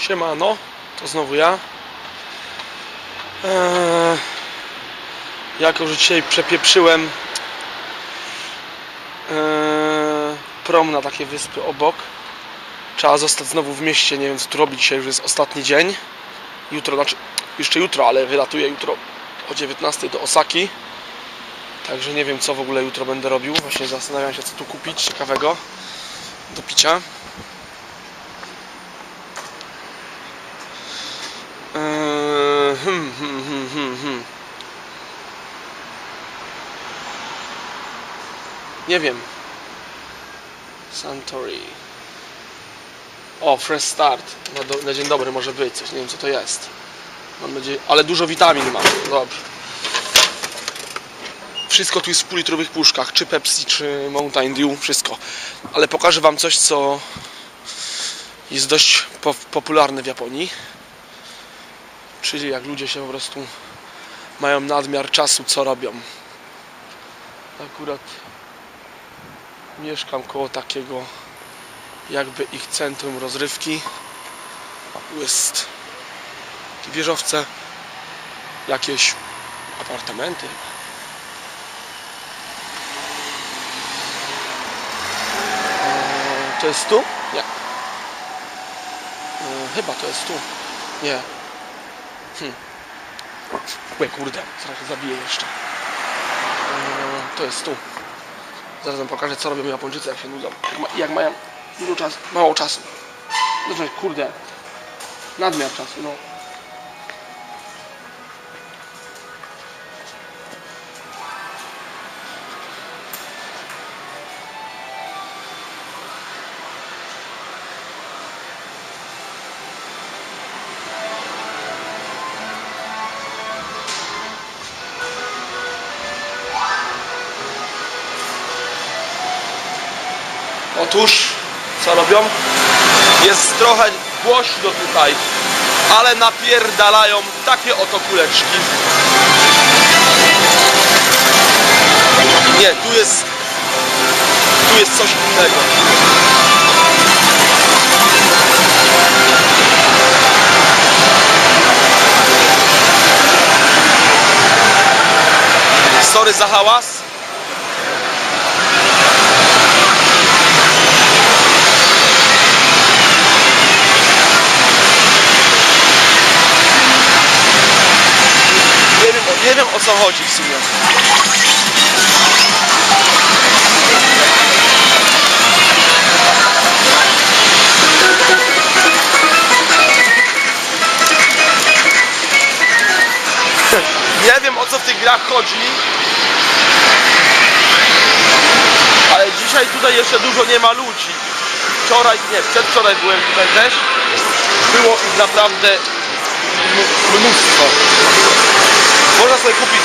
Siemano, to znowu ja. Eee, jako, że dzisiaj przepieprzyłem eee, prom na takie wyspy obok, trzeba zostać znowu w mieście. Nie wiem, co tu robić dzisiaj, już jest ostatni dzień. Jutro, znaczy jeszcze jutro, ale wylatuję jutro o 19 do Osaki. Także nie wiem, co w ogóle jutro będę robił. Właśnie zastanawiam się, co tu kupić ciekawego do picia. Nie wiem. Santori. O, fresh start. Na, do, na dzień dobry może być coś. Nie wiem co to jest. Mam nadzieję, ale dużo witamin mam. Dobrze. Wszystko tu jest w półlitrowych puszkach. Czy Pepsi, czy Mountain Dew. Wszystko. Ale pokażę Wam coś, co jest dość po, popularne w Japonii. Czyli jak ludzie się po prostu mają nadmiar czasu, co robią. Akurat mieszkam koło takiego jakby ich centrum rozrywki. Jest wieżowce, jakieś apartamenty. Eee, To jest tu? Nie. Eee, Chyba to jest tu. Nie. Łe, kurde, zaraz zabiję jeszcze. Eee, To jest tu. Zaraz wam pokażę, co robią Japończycy, jak się nudzą. Jak, ma, jak mają dużo czasu, mało czasu. Znaczy, kurde, nadmiar czasu, no. Otóż, co robią? Jest trochę głośno tutaj, ale napierdalają takie oto kuleczki. Nie, tu jest, tu jest coś innego. Sorry za hałas. Nie wiem, o- co chodzi w sumie. Nie wiem o co w tych grach chodzi. Ale dzisiaj tutaj jeszcze dużo nie ma ludzi. Wczoraj, nie, przedwczoraj byłem tutaj też. Było ich naprawdę mnóstwo. Można sobie kupić